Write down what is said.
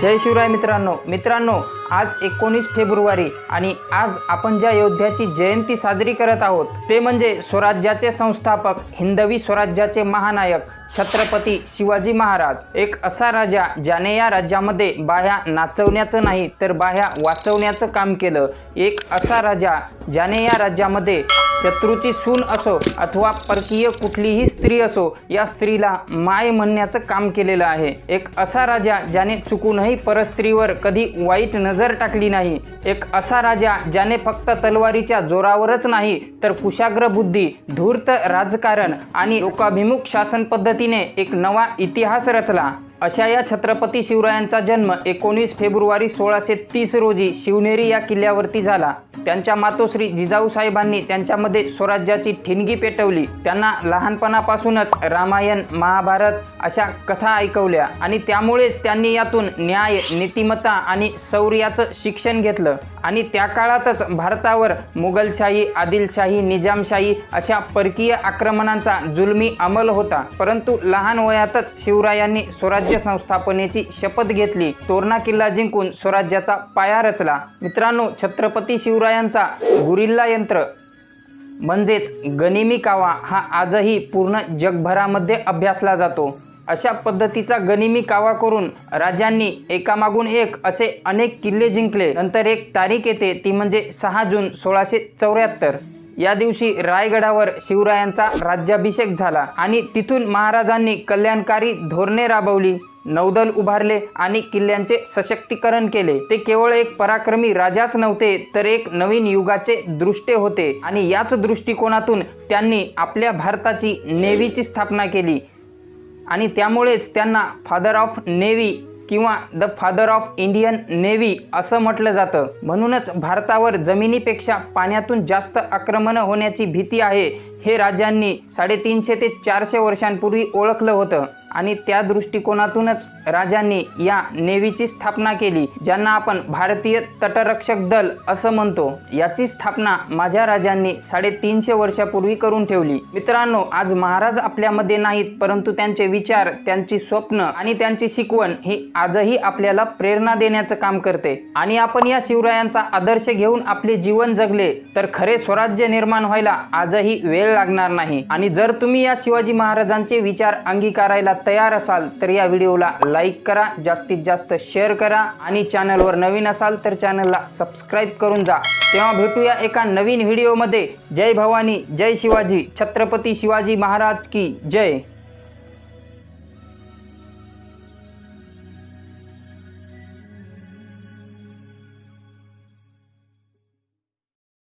जय शिवराय मित्रांनो. मित्रांनो आज एकोणीस फेब्रुवारी आणि आज आपण ज्या योद्ध्याची जयंती साजरी करत आहोत ते म्हणजे स्वराज्याचे संस्थापक हिंदवी स्वराज्याचे महानायक छत्रपती शिवाजी महाराज. एक असा राजा ज्याने या राज्यामध्ये बाह्या नाचवण्याचं नाही तर बाह्या वाचवण्याचं काम केलं. एक असा राजा ज्याने या राज्यामध्ये शत्रूची सून असो अथवा परकीय कुठलीही स्त्री असो या स्त्रीला माय म्हणण्याचं काम केलेलं आहे. एक असा राजा ज्याने चुकूनही परस्त्रीवर कधी वाईट नजर टाकली नाही. एक असा राजा ज्याने फक्त तलवारीच्या जोरावरच नाही तर कुशाग्र बुद्धी धूर्त राजकारण आणि लोकाभिमुख शासन पद्धतीने एक नवा इतिहास रचला. अशा या छत्रपती शिवरायांचा जन्म एकोणीस फेब्रुवारी सोळाशे तीस रोजी शिवनेरी या किल्ल्यावरती झाला. त्यांच्या मातोश्री जिजाऊ साहेबांनी त्यांच्यामध्ये स्वराज्याची ठिणगी पेटवली. त्यांना लहानपणापासूनच रामायण महाभारत अशा कथा ऐकवल्या आणि त्यामुळेच त्यांनी यातून न्याय नीतिमत्ता आणि शौर्याचं शिक्षण घेतलं. आणि त्या काळातच भारतावर मुघलशाही आदिलशाही निजामशाही अशा परकीय आक्रमणांचा जुलमी अंमल होता. परंतु लहान वयातच शिवरायांनी स्वराज्य स्वराज्य संस्थापनेची शपथ घेतली. तोरणा किल्ला जिंकून स्वराज्याचा पाया रचला. मित्रांनो छत्रपती शिवरायांचा गुरिल्ला यंत्र. म्हणजेच गनिमी कावा हा आजही पूर्ण जगभरामध्ये अभ्यासला जातो. अशा पद्धतीचा गनिमी कावा करून राजांनी एकामागून एक असे अनेक किल्ले जिंकले. नंतर एक तारीख येते ती म्हणजे सहा जून सोळाशे चौऱ्याहत्तर. या दिवशी रायगडावर शिवरायांचा राज्याभिषेक झाला आणि तिथून महाराजांनी कल्याणकारी धोरणे राबवली. नौदल उभारले आणि किल्ल्यांचे सशक्तीकरण केले. ते केवळ एक पराक्रमी राजाच नव्हते तर एक नवीन युगाचे दृष्टे होते आणि याच दृष्टिकोनातून त्यांनी आपल्या भारताची नेव्हीची स्थापना केली आणि त्यामुळेच त्यांना फादर ऑफ नेव्ही किंवा the father of Indian navy असं म्हटलं जातं. म्हणूनच भारतावर जमिनीपेक्षा पाण्यातून जास्त आक्रमणं होण्याची भीती आहे हे राजांनी साडेतीनशे ते चारशे वर्षांपूर्वी ओळखलं होतं. आणि त्या दृष्टिकोनातूनच राजांनी या नेव्हीची स्थापना केली ज्यांना आपण भारतीय तटरक्षक दल असं म्हणतो. याची स्थापना माझ्या राजांनी साडेतीनशे वर्षापूर्वी करून ठेवली. मित्रांनो आज महाराज आपल्यामध्ये नाहीत परंतु त्यांचे विचार त्यांची स्वप्न आणि त्यांची शिकवण ही आजही आपल्याला प्रेरणा देण्याचं काम करते. आणि आपण या शिवरायांचा आदर्श घेऊन आपले जीवन जगले तर खरे स्वराज्य निर्माण व्हायला आजही वेळ लागणार नाही. आणि जर तुम्ही या शिवाजी महाराजांचे विचार अंगीकारायला तयार असाल तर या व्हिडिओला लाईक करा जास्तीत जास्त शेअर करा आणि चॅनलवर नवीन असाल तर चॅनलला सबस्क्राईब करून जा. तेव्हा भेटूया एका नवीन व्हिडिओमध्ये. जय भवानी जय शिवाजी. छत्रपती शिवाजी महाराज की जय.